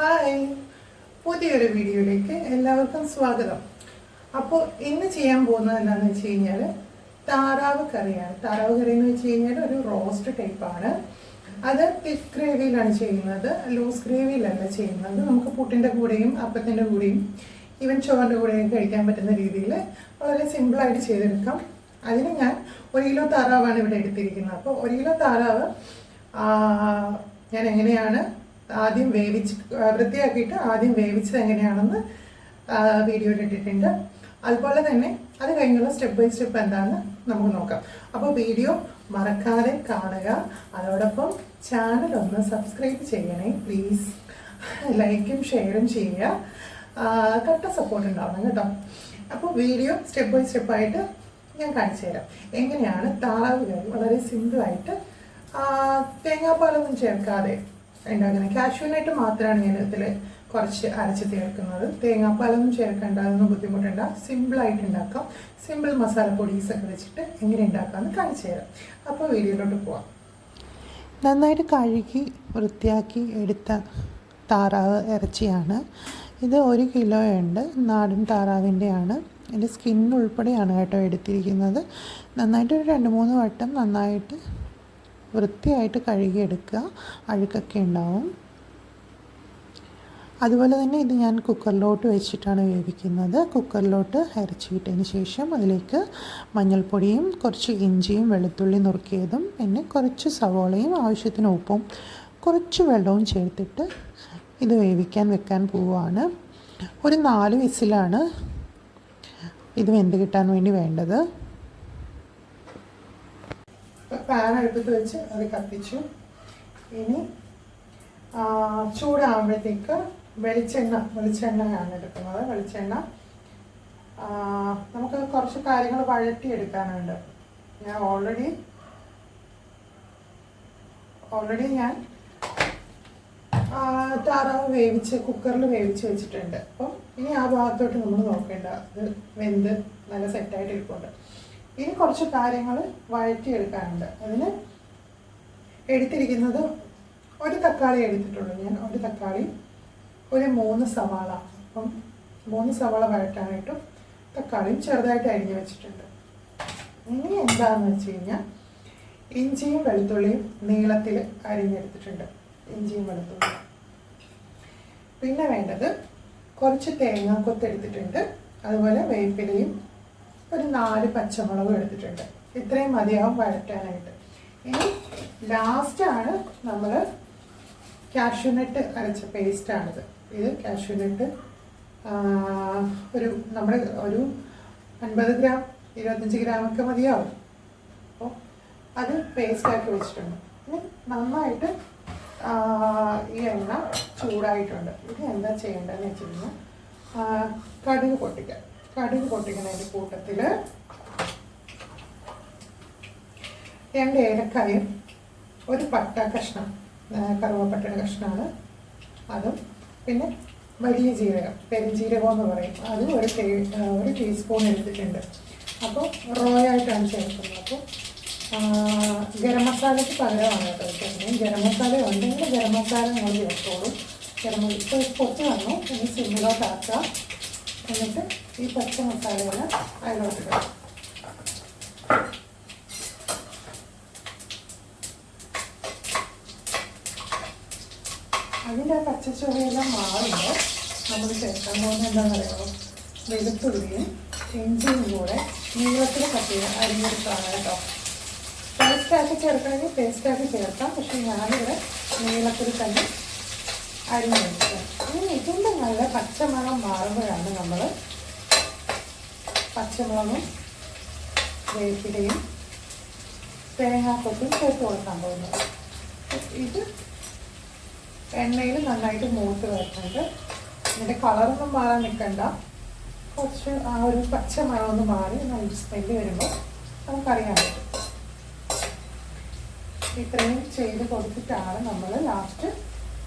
Hi. പുതിയൊരു വീഡിയോയിലേക്ക് എല്ലാവർക്കും സ്വാഗതം. അപ്പോൾ ഇന്ന് ചെയ്യാൻ പോകുന്നത് എന്താണെന്ന് വെച്ച് കഴിഞ്ഞാൽ താറാവ് കറിയാണ്. താറാവ് കറി എന്ന് വെച്ച് കഴിഞ്ഞാൽ ഒരു റോസ്റ്റ് ടൈപ്പാണ് അത് തിക്ക് ഗ്രേവിയിലാണ് ചെയ്യുന്നത്. ലൂസ് ഗ്രേവിയിലല്ല ചെയ്യുന്നത്. നമുക്ക് പുട്ടിന്റെ കൂടെയും അപ്പത്തിന്റെ കൂടെയും ഈവൻ ചോറിന്റെ കൂടെയും കഴിക്കാൻ പറ്റുന്ന രീതിയിൽ വളരെ സിമ്പിളായിട്ട് ചെയ്തെടുക്കാം. അതിന് ഞാൻ ഒരു കിലോ താറാവാണ് ഇവിടെ എടുത്തിരിക്കുന്നത്. അപ്പോൾ ഒരു കിലോ താറാവ് ഞാൻ എങ്ങനെയാണ് ആദ്യം വേവിച്ച് വൃത്തിയാക്കിയിട്ട് ആദ്യം വേവിച്ചത് എങ്ങനെയാണെന്ന് വീഡിയോയിൽ ഇട്ടിട്ടുണ്ട്. അതുപോലെ തന്നെ അത് കഴിഞ്ഞുള്ള സ്റ്റെപ്പ് ബൈ സ്റ്റെപ്പ് എന്താണെന്ന് നമുക്ക് നോക്കാം. അപ്പോൾ വീഡിയോ മറക്കാതെ കാണുക. അതോടൊപ്പം ചാനൽ ഒന്ന് സബ്സ്ക്രൈബ് ചെയ്യണേ പ്ലീസ് ലൈക്കും ഷെയറും ചെയ്യുക. കട്ട സപ്പോർട്ട് ഉണ്ടാവണം കേട്ടോ. അപ്പോൾ വീഡിയോ സ്റ്റെപ്പ് ബൈ സ്റ്റെപ്പായിട്ട് ഞാൻ കാണിച്ചു തരാം. എങ്ങനെയാണ് താറാവ് കറി വളരെ സിമ്പിളായിട്ട് തേങ്ങാപ്പാലൊന്നും ചേർക്കാതെ ഉണ്ടാക്കുന്നത്. കാഷ്യൂനായിട്ട് മാത്രമാണ് ഞാൻ ഇതിൽ കുറച്ച് അരച്ച് ചേർക്കുന്നത്. തേങ്ങാപ്പാലൊന്നും ചേർക്കേണ്ട അതൊന്നും ബുദ്ധിമുട്ടുണ്ട. സിമ്പിളായിട്ട് ഉണ്ടാക്കാം. സിമ്പിൾ മസാലപ്പൊടീസ് ഒക്കെ വെച്ചിട്ട് എങ്ങനെ ഉണ്ടാക്കാമെന്ന് കാണിച്ചു തരാം. അപ്പോൾ വീഡിയോയിലോട്ട് പോവാം. നന്നായിട്ട് കഴുകി വൃത്തിയാക്കി എടുത്ത താറാവ് ഇറച്ചിയാണ്. ഇത് ഒരു ഉണ്ട് നാടൻ താറാവിന്റെയാണ്. ഇതിന്റെ സ്കിൻ ഉൾപ്പെടെയാണ് കേട്ടോ എടുത്തിരിക്കുന്നത്. നന്നായിട്ട് ഒരു രണ്ട് മൂന്ന് വട്ടം നന്നായിട്ട് വൃത്തിയായിട്ട് കഴുകിയെടുക്കുക. അഴുക്കൊക്കെ ഉണ്ടാവും. അതുപോലെ തന്നെ ഇത് ഞാൻ കുക്കറിലോട്ട് വെച്ചിട്ടാണ് വേവിക്കുന്നത്. കുക്കറിലോട്ട് ഇറച്ചിയിട്ടതിന് ശേഷം അതിലേക്ക് മഞ്ഞൾപ്പൊടിയും കുറച്ച് ഇഞ്ചിയും വെളുത്തുള്ളി നുറുക്കിയതും പിന്നെ കുറച്ച് സവോളയും ആവശ്യത്തിന് ഉപ്പും കുറച്ച് വെള്ളവും ചേർത്തിട്ട് ഇത് വേവിക്കാൻ വെക്കാൻ പോവുകയാണ്. ഒരു നാല് വിസിലാണ് ഇത് വെന്ത് കിട്ടാൻ വേണ്ടി വേണ്ടത്. പാൻ അടുപ്പത്ത് വെച്ച് അത് കത്തിച്ചു. ഇനി ചൂടാകുമ്പോഴത്തേക്ക് വെളിച്ചെണ്ണ വെളിച്ചെണ്ണയാണ് എടുക്കുന്നത്. വെളിച്ചെണ്ണ നമുക്ക് കുറച്ച് കാര്യങ്ങൾ വഴറ്റിയെടുക്കാനുണ്ട്. ഞാൻ ഓൾറെഡി ഓൾറെഡി ഞാൻ താറാവ് വേവിച്ച് കുക്കറിൽ വേവിച്ച് വെച്ചിട്ടുണ്ട്. അപ്പം ഇനി ആ ഭാഗത്തോട്ട് നമ്മൾ നോക്കേണ്ട. അത് വെന്ത് നല്ല സെറ്റായിട്ട് ഇരിപ്പുണ്ട്. ഇനി കുറച്ച് കാര്യങ്ങൾ വഴറ്റിയെടുക്കാനുണ്ട്. അതിന് എടുത്തിരിക്കുന്നത് ഒരു തക്കാളി എടുത്തിട്ടുള്ളൂ. ഞാൻ ഒരു തക്കാളി ഒരു മൂന്ന് സവാള. അപ്പം മൂന്ന് സവാള വഴറ്റാനായിട്ടും തക്കാളിയും ചെറുതായിട്ട് അരിഞ്ഞു വെച്ചിട്ടുണ്ട്. ഇനി എന്താണെന്ന് വെച്ച് കഴിഞ്ഞാൽ ഇഞ്ചിയും വെളുത്തുള്ളിയും നീളത്തിൽ അരിഞ്ഞെടുത്തിട്ടുണ്ട്. ഇഞ്ചിയും വെളുത്തുള്ളിയും. പിന്നെ വേണ്ടത് കുറച്ച് തേങ്ങാക്കൊത്ത് എടുത്തിട്ടുണ്ട്. അതുപോലെ വേപ്പിലയും ഒരു നാല് പച്ചമുളകും എടുത്തിട്ടുണ്ട്. ഇത്രയും മതിയാവും വഴറ്റാനായിട്ട് ഇനി ലാസ്റ്റാണ് നമ്മൾ കാഷ്യൂനട്ട് അരച്ച പേസ്റ്റാണിത് ഇത് കാഷ്യൂനട്ട് ഒരു നമ്മൾ ഒരു അൻപത് ഗ്രാം ഇരുപത്തഞ്ച് ഗ്രാമൊക്കെ മതിയാവും. അപ്പോൾ അത് പേസ്റ്റാക്കി വെച്ചിട്ടുണ്ട്. ഇനി നന്നായിട്ട് ഈ എണ്ണ ചൂടായിട്ടുണ്ട്. ഇത് എന്താ ചെയ്യേണ്ടതെന്ന് വെച്ച് കടുക് പൊട്ടിക്കാം. കടുക് പൊട്ടിക്കുന്നതിന്റെ കൂട്ടത്തിൽ രണ്ട് ഏലക്കായും ഒരു പട്ട കഷ്ണം കറുവപ്പട്ടയുടെ കഷ്ണമാണ് അതും. പിന്നെ വലിയ ജീരകം പെരുംജീരകം എന്ന് പറയും. അതും ഒരു ടേ ഒരു ടീസ്പൂൺ എടുത്തിട്ടുണ്ട്. അപ്പോൾ റോയായിട്ടാണ് ചേർക്കുന്നത്. അപ്പോൾ ഗരം മസാലയ്ക്ക് പകരമാണ് കേട്ടോ ചേർക്കുന്നത്. ഗരം മസാല ഉണ്ടെങ്കിൽ ഗരം മസാല നമ്മൾ ചേർത്തോളും ഗരം ഇപ്പോൾ പൊട്ടി വന്നു. ഇനി സിമ്മിലോട്ടാക്കുക എന്നിട്ട് ഈ പച്ച മസാലകൾ അതിലോട്ട് ഇടാം. അതിന്റെ ആ പച്ചച്ചുവയെല്ലാം മാറുമ്പോൾ നമ്മൾ ചേർക്കാൻ പോകുന്നത് എന്താണെന്നറിയാമോ? വെളുത്തുള്ളിയും ഇഞ്ചിയും കൂടെ നീളത്തിൽ കട്ട് ചെയ്യാൻ അരിഞ്ഞെടുത്താണ് കേട്ടോ. പേസ്റ്റാക്കി ചേർക്കണമെങ്കിൽ പേസ്റ്റാക്കി ചേർക്കാം. പക്ഷേ ഞാനിവിടെ നീളത്തിൽ തന്നെ അരിഞ്ഞെടുക്കുക ഇനി ഇതിന്റെ നല്ല പച്ചമണം മാറുമ്പോഴാണ് നമ്മൾ പച്ചമുളകും വേപ്പിലയും തേങ്ങാക്കൊത്തും ചേർത്ത് കൊടുക്കാൻ പോകുന്നത്. ഇത് എണ്ണയിൽ നന്നായിട്ട് മൂത്ത് വരുന്നുണ്ട് ഇതിന്റെ കളറൊന്നും മാറാൻ നിൽക്കണ്ട. കുറച്ച് ആ ഒരു പച്ച മണമൊന്ന് മാറി നല്ല സ്മെല്ല് വരുമ്പോൾ നമുക്കറിയാൻ പറ്റും. ഇത്രയും ചെയ്ത് കൊടുത്തിട്ടാണ് നമ്മൾ ലാസ്റ്റ്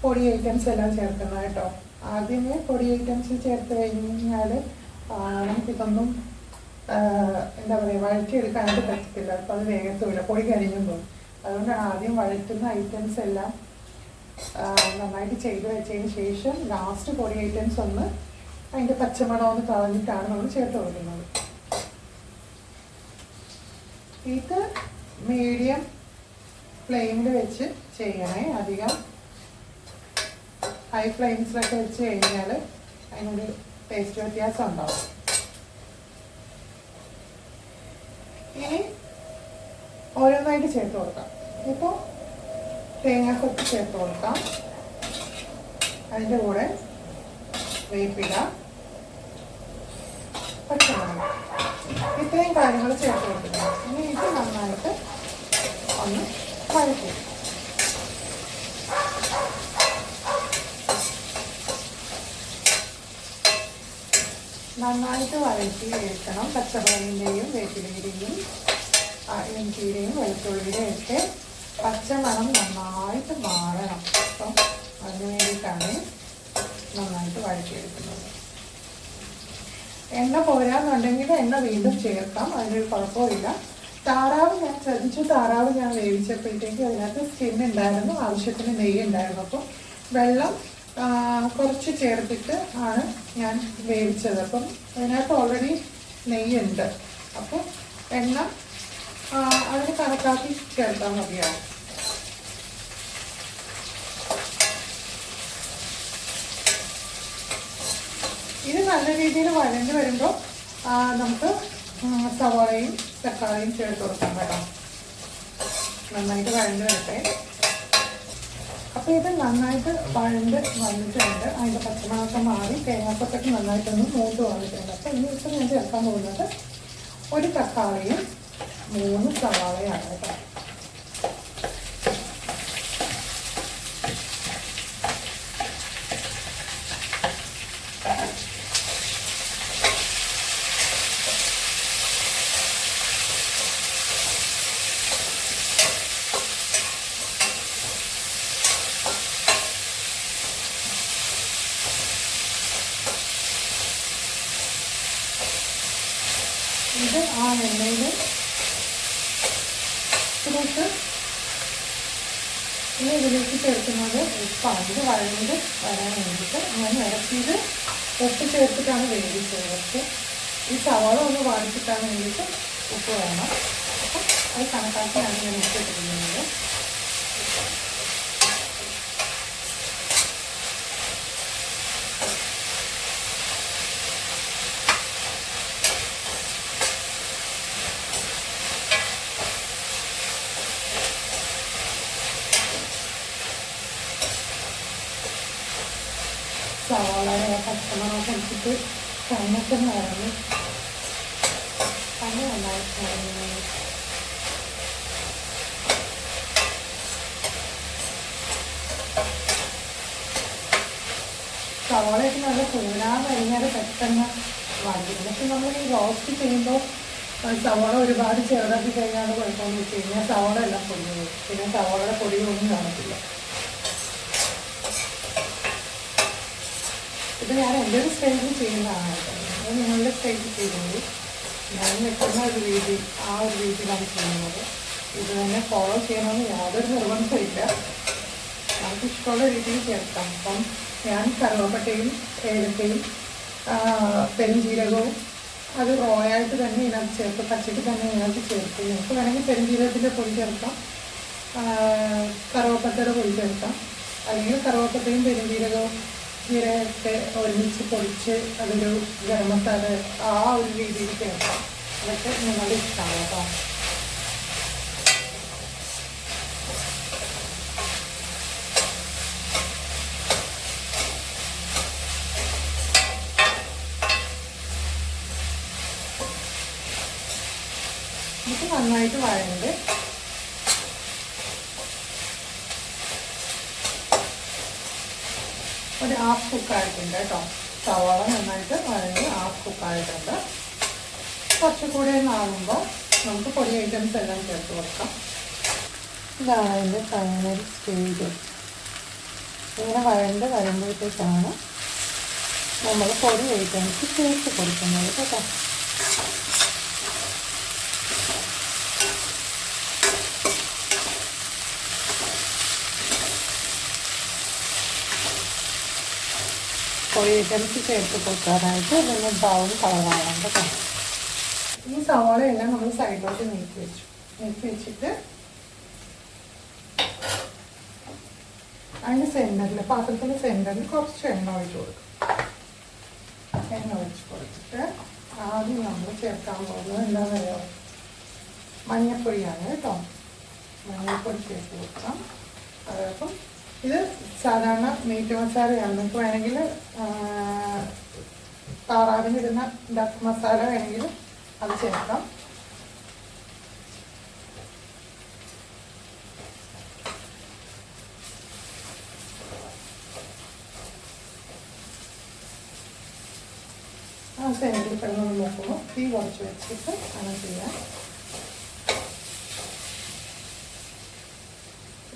പൊടി ഐറ്റംസ് എല്ലാം ചേർക്കുന്നത് കേട്ടോ. ആദ്യമേ പൊടി ഐറ്റംസ് ചേർത്ത് കഴിഞ്ഞ് കഴിഞ്ഞാൽ നമുക്കിതൊന്നും എന്താ പറയുക വഴറ്റിയെടുക്കാനായിട്ട് പറ്റത്തില്ല. അപ്പോൾ അത് വേഗത്തുമില്ല പൊടി കരിഞ്ഞും പോകും. അതുകൊണ്ടാണ് ആദ്യം വഴറ്റുന്ന ഐറ്റംസ് എല്ലാം നന്നായിട്ട് ചെയ്ത് വെച്ചതിന് ശേഷം ലാസ്റ്റ് പൊടി ഐറ്റംസ് ഒന്ന് അതിന്റെ പച്ചമണം ഒന്ന് കളഞ്ഞിട്ടാണ് നമ്മൾ ചേർത്ത് കൊടുക്കുന്നത്. ഇത് മീഡിയം ഫ്ലെയിമിൽ വെച്ച് ചെയ്യണേ. അധികം ഹൈ ഫ്ലെയിംസിലൊക്കെ വെച്ച് കഴിഞ്ഞാൽ അതിനൊരു ടേസ്റ്റ് വ്യത്യാസം ഉണ്ടാവും. ഇനി ഓരോന്നായിട്ട് ചേർത്ത് കൊടുക്കാം. ഇപ്പോൾ തേങ്ങാക്കൊത്ത് ചേർത്ത് കൊടുക്കാം. അതിന്റെ കൂടെ വേപ്പില പച്ചമുളക്. ഇത്രയും കാര്യങ്ങൾ ചേർത്ത് കൊടുക്കുക ഇനി ഇത് നന്നായിട്ട് ഒന്ന് വഴറ്റി നന്നായിട്ട് വഴറ്റി എടുക്കണം. പച്ചമുളകിന്റെയും വേപ്പിലയുടെയും ഇഞ്ചിയുടെയും വെളുത്തുള്ളിയുടെയും ഒക്കെ പച്ചമണം നന്നായിട്ട് മാറണം. അപ്പം അതിന് വേണ്ടിയിട്ടാണ് നന്നായിട്ട് വഴറ്റിയെടുക്കുന്നത്. എണ്ണ പോരാന്നുണ്ടെങ്കിൽ എണ്ണ വീണ്ടും ചേർക്കാം. അതിനൊരു കുഴപ്പമില്ല. താറാവ് ഞാൻ ശ്രദ്ധിച്ചു താറാവ് ഞാൻ വേവിച്ചപ്പോഴത്തേക്ക് അതിനകത്ത് സ്കിൻ ഉണ്ടായിരുന്നു. ആവശ്യത്തിന് നെയ്യുണ്ടായിരുന്നു അപ്പോൾ വെള്ളം കുറച്ച് ചേർത്തിട്ട് ആണ് ഞാൻ വേവിച്ചത്. അപ്പം അതിനകത്ത് ഓൾറെഡി നെയ്യുണ്ട്. അപ്പോൾ എണ്ണ അതിന് കണക്കാക്കി ചേർത്താൽ മതിയാവും. ഇത് നല്ല രീതിയിൽ വഴണ്ട് വരുമ്പോൾ നമുക്ക് സവാളയും തക്കാളിയും ചേർത്ത് കൊടുക്കാം കേട്ടോ. നന്നായിട്ട് വഴണ്ട് വരട്ടെ. അപ്പോൾ ഇത് നന്നായിട്ട് വഴണ്ട് വന്നിട്ടുണ്ട്. അതിന്റെ പച്ചമുളകൊക്കെ മാറി തേങ്ങാക്കൊത്തൊക്കെ നന്നായിട്ടൊന്ന് മൂത്ത് വന്നിട്ടുണ്ട്. അപ്പോൾ ഇനി ഇപ്പം ഞാൻ ചേർക്കാൻ പോകുന്നത് ഒരു തക്കാളിയും മൂന്ന് സവാളയാണ് കേട്ടോ ഇത് ആ എണ്ണയിൽ ഇതിലേക്ക് ഇനി ഇതിലേക്ക് ചേർക്കുന്നത് ഉപ്പാണ്. ഇത് വഴണ്ട് വരാൻ വേണ്ടിയിട്ട് ഞാൻ ഇറക്കിയത് ഉപ്പ് ചേർത്തിട്ടാണ് വേവിച്ചത്. പക്ഷേ ഈ സവാള ഒന്ന് വാടിച്ചിട്ടാൻ വേണ്ടിയിട്ട് ഉപ്പ് വേണം. അപ്പം അത് കണക്കാക്കിയാണ് ഞാൻ ഉപ്പ് ഇട്ടിരിക്കുന്നത്. സവാളയുടെ പച്ചമുളക് കഴിച്ചിട്ട് കണ്ണൊക്കെ നിറഞ്ഞു കണ്ണ് നന്നായിട്ട് സവാളയൊക്കെ നല്ല കൂടാൻ കഴിഞ്ഞാൽ പെട്ടെന്ന് പക്ഷെ നമ്മൾ ഈ റോസ്റ്റ് ചെയ്യുമ്പോൾ സവാള ഒരുപാട് ചെറുതാക്കി കഴിഞ്ഞാൽ കുഴപ്പമെന്ന് വെച്ച് കഴിഞ്ഞാൽ സവാള എല്ലാം പൊടിഞ്ഞു പിന്നെ സവാളയുടെ പൊടിയൊന്നും കാണത്തില്ല. ഇത് ഞാൻ എന്റെ ഒരു സ്റ്റൈലിൽ ചെയ്യുന്നതാണ് ഞാൻ നിങ്ങളുടെ സ്റ്റൈലിൽ ചെയ്യുന്നത്. ഞാൻ നിൽക്കുന്ന ഒരു രീതി ആ ഒരു രീതിയിലാണ് ചെയ്യുന്നത്. ഇത് തന്നെ ഫോളോ ചെയ്യണമെന്ന് യാതൊരു നിർബന്ധമില്ല നമുക്ക് ഇഷ്ടമുള്ള രീതിയിൽ ചേർക്കാം. അപ്പം ഞാൻ കറുവപ്പട്ടയും ഏലക്കയും പെരുംജീരകവും അത് റോയായിട്ട് തന്നെ ഇതിനകത്ത് ചേർത്ത് പച്ചയ്ക്ക് തന്നെ ഇതിനകത്ത് ചേർക്കും നിങ്ങൾക്ക് വേണമെങ്കിൽ പെരുംജീരകത്തിന്റെ പൊടി ചേർക്കാം. കറുവപ്പട്ടയുടെ പൊടി ചേർക്കാം. അല്ലെങ്കിൽ കറുവപ്പട്ടയും പെരുംജീരകവും ജീരകത്തെ ഒരുമിച്ച് പൊടിച്ച് അതൊരു ഗരം മസാല ആ ഒരു രീതിയിൽ ചേർക്കാം. അതൊക്കെ നിങ്ങളുടെ ഇഷ്ടമാണ് കേട്ടോ. നന്നായിട്ട് വഴണ്ട് ഒരു ഹാഫ് കുക്കായിട്ടുണ്ട് കേട്ടോ. സവാള നന്നായിട്ട് വഴങ്ങി ഹാഫ് കുക്കായിട്ടുണ്ട് കുറച്ചുകൂടെ ഒന്നാകുമ്പോൾ നമുക്ക് പൊടി ഐറ്റംസ് എല്ലാം ചേർത്ത് കൊടുക്കാം ഇതാണ് അതിന്റെ ഫൈനൽ സ്റ്റേജ് ഇങ്ങനെ വഴണ്ട് വരുമ്പോഴത്തേക്കാണ് നമ്മൾ പൊടി ഐറ്റംസ് ചേർത്ത് കൊടുക്കുന്നത് കേട്ടോ. ഐറ്റംസ് ചേർത്ത് കൊടുക്കാനായിട്ട് ഇതൊന്ന് ബ്രൗൺ കളറാണ് കേട്ടോ ഈ സവാളയെല്ലാം നമ്മൾ സൈഡിലോട്ട് നീക്കി വെച്ചു. നീക്കി വെച്ചിട്ട് അതിന്റെ സെന്ററിൽ പാത്രത്തിന്റെ സെന്ററിൽ കുറച്ച് എണ്ണ ഒഴിച്ച് കൊടുക്കും. എണ്ണ ഒഴിച്ച് കൊടുത്തിട്ട് ആദ്യം നമ്മൾ ചേർക്കാൻ പോകുന്നത് എന്താ പറയുക മഞ്ഞപ്പൊടിയാണ് കേട്ടോ. മഞ്ഞൾപ്പൊടി ചേർത്ത് കൊടുക്കാം. അതപ്പം ഇത് സാധാരണ മീറ്റ് മസാലയാണ് നിങ്ങൾക്ക് വേണമെങ്കിൽ താറാവിനിടുന്ന ഡക്ക് മസാല വേണമെങ്കിൽ അത് ചേർക്കാം. ആ തീ കുറച്ച് വെച്ചിട്ട് അങ്ങനെ ചെയ്യാം.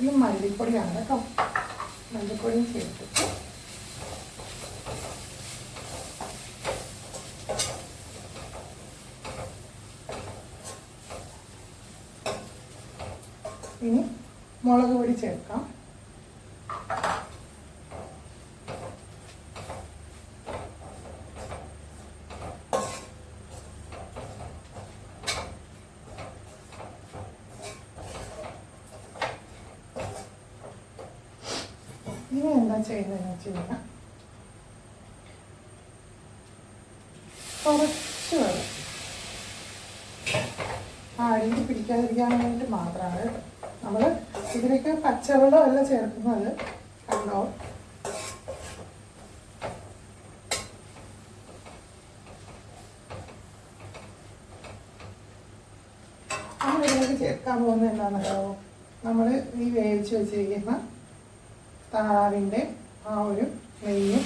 ഇത് മല്ലിപ്പൊടിയാണ് കേട്ടോ. മല്ലിപ്പൊടിയും ചേർത്തിട്ട് ഇനി മുളക് പൊടി ചേർക്കാം ഇനി എന്താ ചെയ്യുന്നതെന്ന് വെച്ച് കഴിഞ്ഞാൽ കുറച്ച് വെള്ളം. ആ അടിയിൽ പിടിക്കാതിരിക്കാൻ വേണ്ടിയിട്ട് മാത്രമാണ്. കേട്ടോ നമ്മൾ ഇതിലേക്ക് പച്ചവെള്ളം അല്ല ചേർക്കുന്നത് കണ്ടോ? നമ്മൾ ഇതിലേക്ക് ചേർക്കാൻ പോകുന്നത് എന്താണെന്നറിയാമോ നമ്മൾ ഈ വേവിച്ച് വെച്ചിരിക്കുന്ന താറാവിന്റെ ആ ഒരു നെയ്യും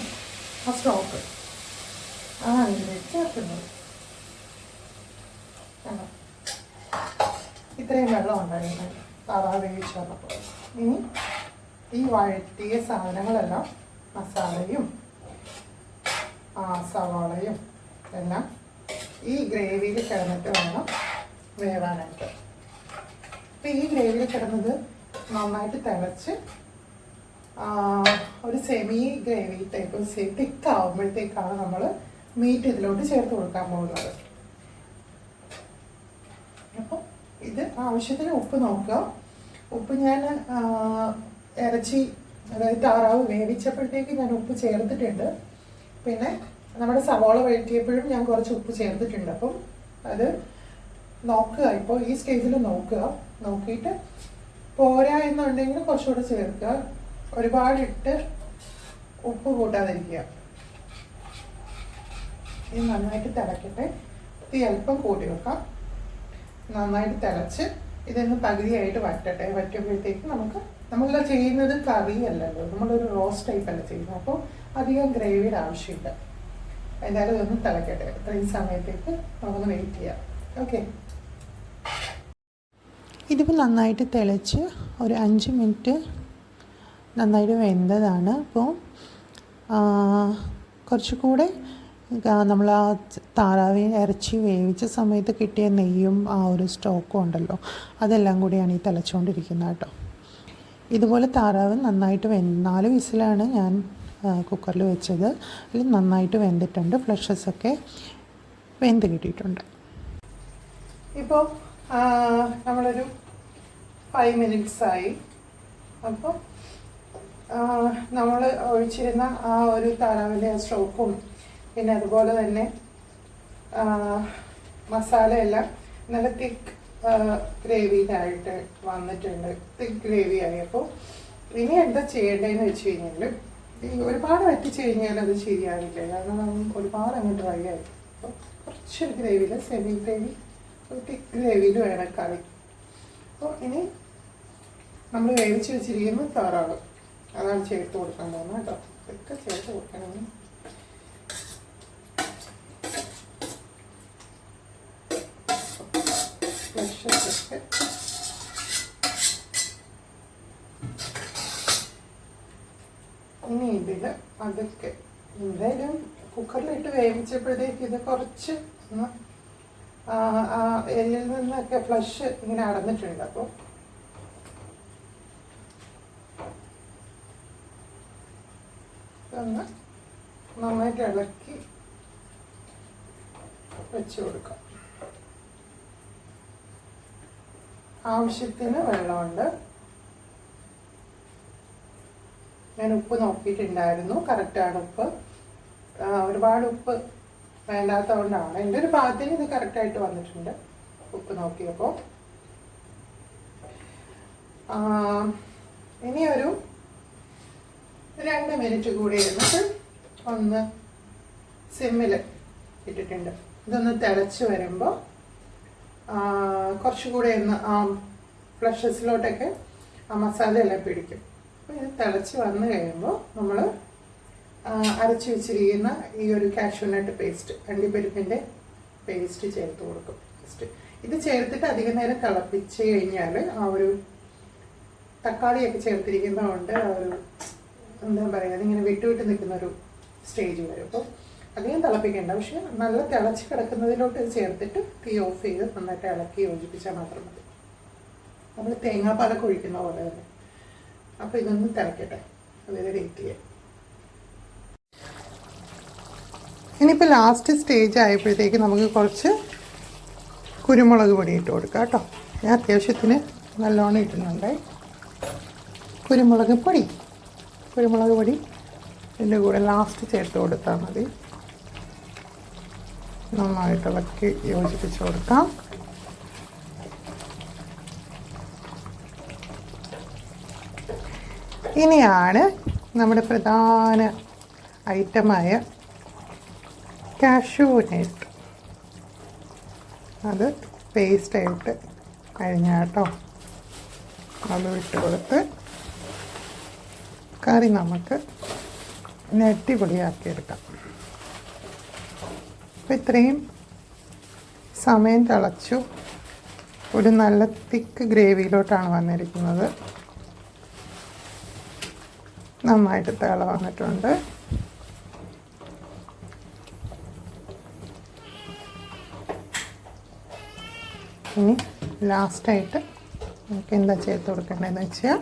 ആ സ്റ്റോക്ക് അതാണ് ഇതിലേക്ക് ചേർക്കുന്നത്. ഇത്രയും വെള്ളം ഉണ്ടായിരുന്നു താറാവ് വേവിച്ച് വന്നപ്പോൾ ഇനി ഈ വഴറ്റിയ സാധനങ്ങളെല്ലാം മസാലയും ആ സവാളയും എല്ലാം ഈ ഗ്രേവിയിൽ കിടന്നിട്ട് വേണം വേവാനായിട്ട്. അപ്പം ഈ ഗ്രേവിയിൽ കിടന്നത് നന്നായിട്ട് തിളച്ച് ഒരു സെമി ഗ്രേവി ടൈപ്പ് തിക്ക് ആവുമ്പോഴത്തേക്കാണ് നമ്മൾ മീറ്റ് ഇതിലോട്ട് ചേർത്ത് കൊടുക്കാൻ പോകുന്നത്. അപ്പോൾ ഇത് ആവശ്യത്തിന് ഉപ്പ് നോക്കുക. ഉപ്പ് ഞാൻ ഇറച്ചി അതായത് താറാവ് വേവിച്ചപ്പോഴത്തേക്ക് ഞാൻ ഉപ്പ് ചേർത്തിട്ടുണ്ട്. പിന്നെ നമ്മുടെ സവോള വഴറ്റിയപ്പോഴും ഞാൻ കുറച്ച് ഉപ്പ് ചേർത്തിട്ടുണ്ട്. അപ്പം അത് നോക്കുക. ഇപ്പോൾ ഈ സ്റ്റേജിൽ നോക്കുക. നോക്കിയിട്ട് പോരാ എന്നുണ്ടെങ്കിൽ കുറച്ചുകൂടെ ചേർക്കുക. ഒരുപാടിട്ട് ഉപ്പ് കൂട്ടാതിരിക്കുക. ഇത് നന്നായിട്ട് തിളക്കട്ടെ. തീ അല്പം കൂട്ടി വെക്കാം. നന്നായിട്ട് തിളച്ച് ഇതൊന്ന് പകുതിയായിട്ട് വറ്റട്ടെ. വറ്റുമ്പോഴത്തേക്ക് നമുക്ക് നമ്മൾ ചെയ്യുന്നത് കറി അല്ലല്ലോ. നമ്മളൊരു റോസ്റ്റ് ടൈപ്പ് അല്ല ചെയ്യുന്നത്. അപ്പോൾ അധികം ഗ്രേവിയുടെ ആവശ്യമില്ല. എന്തായാലും ഇതൊന്ന് തിളക്കട്ടെ. ഇത്രയും സമയത്തേക്ക് നമുക്കൊന്ന് വെയിറ്റ് ചെയ്യാം. ഓക്കെ ഇതിപ്പോൾ നന്നായിട്ട് തിളച്ച് ഒരു അഞ്ച് മിനിറ്റ് നന്നായിട്ട് വെന്തതാണ്. അപ്പോൾ കുറച്ചുകൂടെ നമ്മൾ ആ താറാവി ഇറച്ചി വേവിച്ച സമയത്ത് കിട്ടിയ നെയ്യും ആ ഒരു സ്റ്റോക്കും ഉണ്ടല്ലോ അതെല്ലാം കൂടിയാണ് ഈ തിളച്ചുകൊണ്ടിരിക്കുന്നത് കേട്ടോ. ഇതുപോലെ താറാവ് നന്നായിട്ട് വെ നാല് വിസിലാണ് ഞാൻ കുക്കറിൽ വെച്ചത്. അതിൽ നന്നായിട്ട് വെന്തിട്ടുണ്ട്. ഫ്ലഷസ് ഒക്കെ വെന്ത് കിട്ടിയിട്ടുണ്ട്. ഇപ്പോൾ നമ്മളൊരു ഫൈവ് മിനിറ്റ്സായി അപ്പോൾ നമ്മൾ ഒഴിച്ചിരുന്ന ആ ഒരു താറാവിന്റെ സ്ട്രോക്കും പിന്നെ അതുപോലെ തന്നെ മസാലയെല്ലാം നല്ല തിക്ക് ഗ്രേവിയിലായിട്ട് വന്നിട്ടുണ്ട്. തിക്ക് ഗ്രേവി ആയപ്പോൾ ഇനി എന്താ ചെയ്യേണ്ടതെന്ന് വെച്ച് കഴിഞ്ഞാൽ ഒരുപാട് വറ്റിച്ച് കഴിഞ്ഞാൽ അത് ശരിയാവില്ല. കാരണം ഒരുപാട് അങ്ങ് ഡ്രൈ ആയി. അപ്പോൾ കുറച്ചൊരു ഗ്രേവിയിൽ സെമി ഗ്രേവി ഒരു തിക്ക് ഗ്രേവിയിൽ വേണം കറി. അപ്പോൾ ഇനി നമ്മൾ വേവിച്ച് വെച്ചിരിക്കുന്ന താറാവ്. അതാണ് ചേർത്ത് കൊടുക്കാൻ പോകുന്നത് കേട്ടോ. ഇതൊക്കെ ചേർത്ത് കൊടുക്കണം. ഫ്ലഷൊക്കെ ഇനി ഇതിൽ അതൊക്കെ എന്തായാലും കുക്കറിലിട്ട് വേവിച്ചപ്പോഴത്തേക്ക് ഇത് കുറച്ച് എല്ലിൽ നിന്നൊക്കെ ഫ്ലഷ് ഇങ്ങനെ അടന്നിട്ടുണ്ട് അപ്പോൾ ഇതൊന്ന് നന്നായിട്ട് ഇളക്കി വെച്ച് കൊടുക്കാം. ആവശ്യത്തിന് വെള്ളമുണ്ട്. ഞാൻ ഉപ്പ് നോക്കിയിട്ടുണ്ടായിരുന്നു. കറക്റ്റാണ് ഉപ്പ്. ഒരുപാട് ഉപ്പ് വേണ്ടാത്തതുകൊണ്ടാണ്. എന്റെ ഒരു ഭാഗത്തിന് ഇത് കറക്റ്റായിട്ട് വന്നിട്ടുണ്ട്. ഉപ്പ് നോക്കിയപ്പോൾ. ഇനിയൊരു രണ്ട് മിനിറ്റ് കൂടി ഇരുന്നിട്ട് ഒന്ന് സിമ്മിൽ ഇട്ടിട്ടുണ്ട്. ഇതൊന്ന് തിളച്ച് വരുമ്പോൾ കുറച്ചുകൂടി ഒന്ന് ആ ഫ്ലഷസിലോട്ടൊക്കെ ആ മസാലയെല്ലാം പിടിക്കും. അപ്പോൾ ഇത് തിളച്ച് വന്നു കഴിയുമ്പോൾ നമ്മൾ അരച്ച് വെച്ചിരിക്കുന്ന ഈ ഒരു കാഷ്യൂനട്ട് പേസ്റ്റ് അണ്ടിപ്പരിപ്പിന്റെ പേസ്റ്റ് ചേർത്ത് കൊടുക്കും. പേസ്റ്റ് ഇത് ചേർത്തിട്ട് അധികം നേരം തിളപ്പിച്ച് കഴിഞ്ഞാൽ ആ ഒരു തക്കാളിയൊക്കെ ചേർത്തിരിക്കുന്നതുകൊണ്ട് ആ ഒരു എന്താ പറയുക അതിങ്ങനെ വിട്ടു വിട്ട് നിൽക്കുന്ന ഒരു സ്റ്റേജ് വരും. അപ്പോൾ അധികം തിളപ്പിക്കേണ്ട പക്ഷെ നല്ല തിളച്ച് കിടക്കുന്നതിലോട്ട് ചേർത്തിട്ട് തീ ഓഫ് ചെയ്ത് നന്നായിട്ട് ഇളക്കി യോജിപ്പിച്ചാൽ മാത്രം മതി. നമ്മൾ തേങ്ങാപ്പാലൊക്കെ ഒഴിക്കുന്ന പോലെ തന്നെ. അപ്പോൾ ഇതൊന്ന് തിളക്കട്ടെ. അതായത് വെയിറ്റ് ചെയ്യാം. ഇനിയിപ്പോൾ ലാസ്റ്റ് സ്റ്റേജ് ആയപ്പോഴത്തേക്ക് നമുക്ക് കുറച്ച് കുരുമുളക് പൊടി ഇട്ട് കൊടുക്കാം കേട്ടോ. ഞാൻ അത്യാവശ്യത്തിന് നല്ലോണം ഇടുന്നുണ്ട്. കുരുമുളക് പൊടി. കുരുമുളക് പൊടി ഇതിന്റെ കൂടെ ലാസ്റ്റ് ചേർത്ത് കൊടുത്താൽ മതി. നന്നായിട്ട് ഇളക്കി യോജിപ്പിച്ച് കൊടുക്കാം. ഇനിയാണ് നമ്മുടെ പ്രധാന ഐറ്റമായ കാഷ്യൂ നട്ട് അത് പേസ്റ്റായിട്ട് കഴിഞ്ഞാട്ടോ അത് വിട്ട് കൊടുത്ത് കറി നമുക്ക് അടിപൊളിയാക്കിയെടുക്കാം അപ്പോൾ ഇത്രയും സമയം തിളച്ചു. ഒരു നല്ല തിക്ക് ഗ്രേവിയിലോട്ടാണ് വന്നിരിക്കുന്നത്. നന്നായിട്ട് തിള വന്നിട്ടുണ്ട്. ഇനി ലാസ്റ്റായിട്ട് നമുക്ക് എന്താ ചേർത്ത് കൊടുക്കേണ്ടതെന്ന് വെച്ചാൽ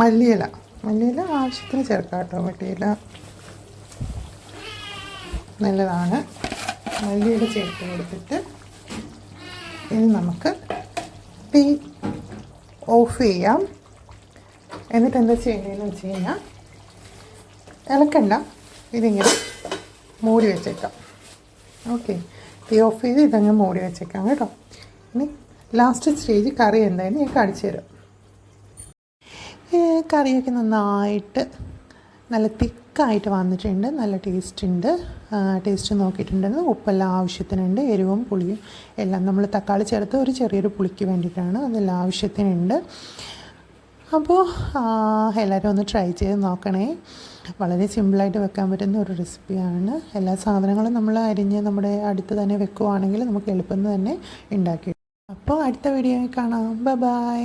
മല്ലിയില. മല്ലിയില ആവശ്യത്തിന് ചേർക്കാം കേട്ടോ. മല്ലിയില നല്ലതാണ്. മല്ലിയില ചേർത്ത് കൊടുത്തിട്ട് ഇനി നമുക്ക് തീ ഓഫ് ചെയ്യാം. എന്നിട്ട് എന്താ ചെയ്യേണ്ടതെന്ന് വെച്ച് കഴിഞ്ഞാൽ ഇളക്കണ്ട. ഇതിങ്ങനെ മൂടി വെച്ചേക്കാം. ഓക്കെ. തീ ഓഫ് ചെയ്ത് ഇതങ്ങ് മൂടി വെച്ചേക്കാം കേട്ടോ. ഇനി ലാസ്റ്റ് സ്റ്റേജ് കറി എന്തായാലും ഞാൻ കാണിച്ചു തരാം. കറിയൊക്കെ നന്നായിട്ട് നല്ല തിക്കായിട്ട് വന്നിട്ടുണ്ട് നല്ല ടേസ്റ്റ് ഉണ്ട് ടേസ്റ്റ് നോക്കിയിട്ടുണ്ടെന്ന് ഉപ്പെല്ലാം ആവശ്യത്തിനുണ്ട് എരിവും പുളിയും എല്ലാം. നമ്മൾ തക്കാളി ചേർത്ത് ഒരു ചെറിയൊരു പുളിക്ക് വേണ്ടിയിട്ടാണ് അതെല്ലാം ആവശ്യത്തിനുണ്ട്. അപ്പോൾ എല്ലാവരും ഒന്ന് ട്രൈ ചെയ്ത് നോക്കണേ. വളരെ സിമ്പിളായിട്ട് വെക്കാൻ പറ്റുന്ന ഒരു റെസിപ്പിയാണ്. എല്ലാ സാധനങ്ങളും നമ്മൾ അരിഞ്ഞ് നമ്മുടെ അടുത്ത് തന്നെ വെക്കുവാണെങ്കിൽ നമുക്ക് എളുപ്പം തന്നെ ഉണ്ടാക്കി അപ്പോൾ അടുത്ത വീഡിയോയിൽ കാണാം. ബൈ.